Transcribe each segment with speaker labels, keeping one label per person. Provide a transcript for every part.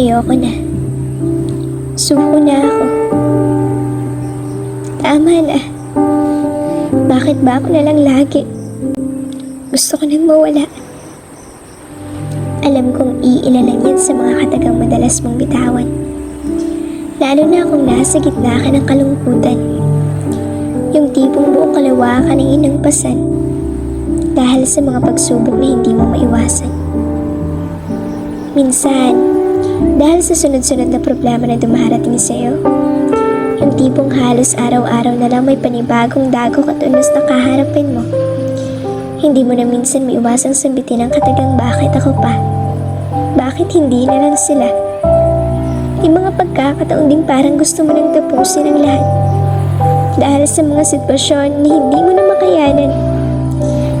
Speaker 1: Ayoko na. Suko na ako. Tama na. Bakit ba ako na lang lagi? Gusto ko nang mawala. Alam kong iilan lang yan sa mga katagang madalas mong bitawan. Lalo na kung nasa gitna ka ng kalungkutan. Yung tipong buong kalawakan ay inampasan dahil sa mga pagsubok na hindi mo maiwasan. Minsan, dahil sa sunod-sunod na problema na dumarating sa'yo, yung tipong halos araw-araw na lang may panibagong dagok at unos na kaharapin mo. Hindi mo na minsan maiwasang sambitin ang katagang bakit ako pa. Bakit hindi na lang sila? Yung mga pagkakataon din parang gusto mo nang tapusin ang lahat. Dahil sa mga sitwasyon na hindi mo na makayanan.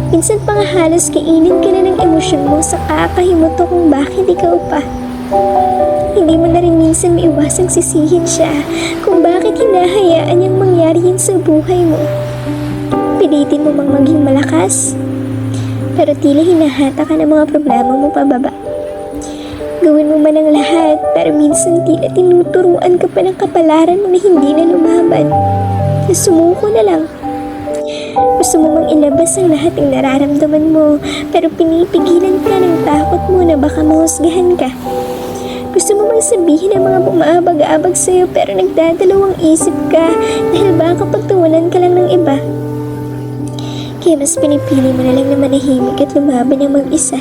Speaker 1: Minsan pa nga halos kainin ka na ng emosyon mo sa kakahimuto kung bakit ikaw pa. Hindi mo na rin minsan maiwasang sisihin siya kung bakit hinahayaan niyang mangyari yan sa buhay mo. Pilitin mo mang maging malakas, pero tila hinahata ka ng mga problema mo pababa. Gawin mo man ang lahat, pero minsan tila tinuturuan ka pa ng kapalaran mo na hindi na lumaban. Na sumuko na lang. Gusto mo mang ilabas ang lahat ng nararamdaman mo, pero pinipigilan ka ng takot mo na baka mahusgahan ka. Gusto mo mang sabihin ang mga bumaabag-abag sa'yo pero nagdadalawang isip ka dahil baka pagtuwanan ka lang ng iba. Kaya mas pinipili mo na lang na manahimik at lumaban ng mag-isa.